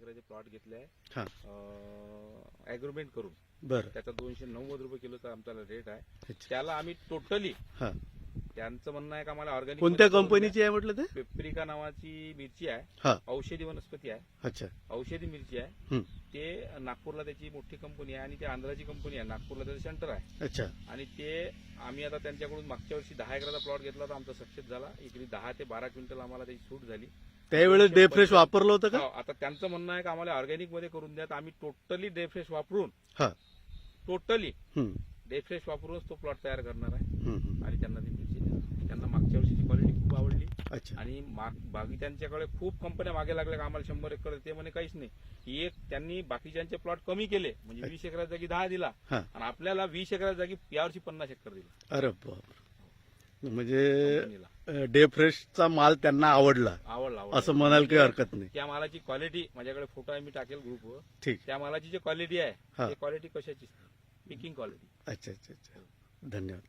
एकराचे plot घेतले आहे. हा. अॅग्रीमेंट करून. बरं. त्याचा दोनशे नव्वद रुपये किलोचा आमचा रेट आहे. त्याला आम्ही टोटली हा. त्यांचं म्हणणं आहे का आम्हाला ऑर्गॅनिक कोणत्या कंपनीची आहे म्हटलं ते? पेप्रिका नावाची मिरची आहे. औषधी वनस्पती आहे. अच्छा. औषधी मिरची आहे. ते नागपूरला त्याची मोठी कंपनी आहे आणि ते आंध्राची कंपनी आहे. नागपूरला त्याचं सेंटर आहे. अच्छा. आणि ते आम्ही आता त्यांच्याकडून मागच्या वर्षी दहा एकराचा प्लॉट घेतला तर आमचा सक्सेस झाला. इकडे दहा ते बारा क्विंटल आम्हाला त्याची सूट झाली. त्यावेळेस डे फ्रेश वापरलं होतं का? हो, आता त्यांचं म्हणणं आहे की आम्हाला ऑर्गॅनिकमध्ये करून द्या तर आम्ही टोटली डे फ्रेश वापरून हा. टोटली डे फ्रेश वापरूनच तो प्लॉट तयार करणार आहे. आणि त्यांना ती मिरची देणार त्यांना मागच्या वर्षीची क्वालिटी खूप आवडली. अच्छा. आणि माग बाकी त्यांच्याकडे खूप कंपन्या मागे लागल्या का आम्हाला शंभर एकर ते म्हणे काहीच नाही. एक त्यांनी बाकीच्यांचे प्लॉट कमी केले म्हणजे वीस एकरा जागी दहा दिला हा. आणि आपल्याला वीस एकरा जागी यावर्षी पन्नास एकर दिला. अरे बाप म्हणजे कंपनीला डे फ्रेशचा माल त्यांना आवडला. आवडला आवडला. असं म्हणाल काही हरकत नाही. त्या मालाची क्वालिटी माझ्याकडे फोटो आहे मी टाकेल ग्रुपवर ठीक. त्या मालाची जी क्वालिटी आहे. ती क्वालिटी कशाची पिकिंग क्वालिटी अच्छा अच्छा अच्छा. धन्यवाद.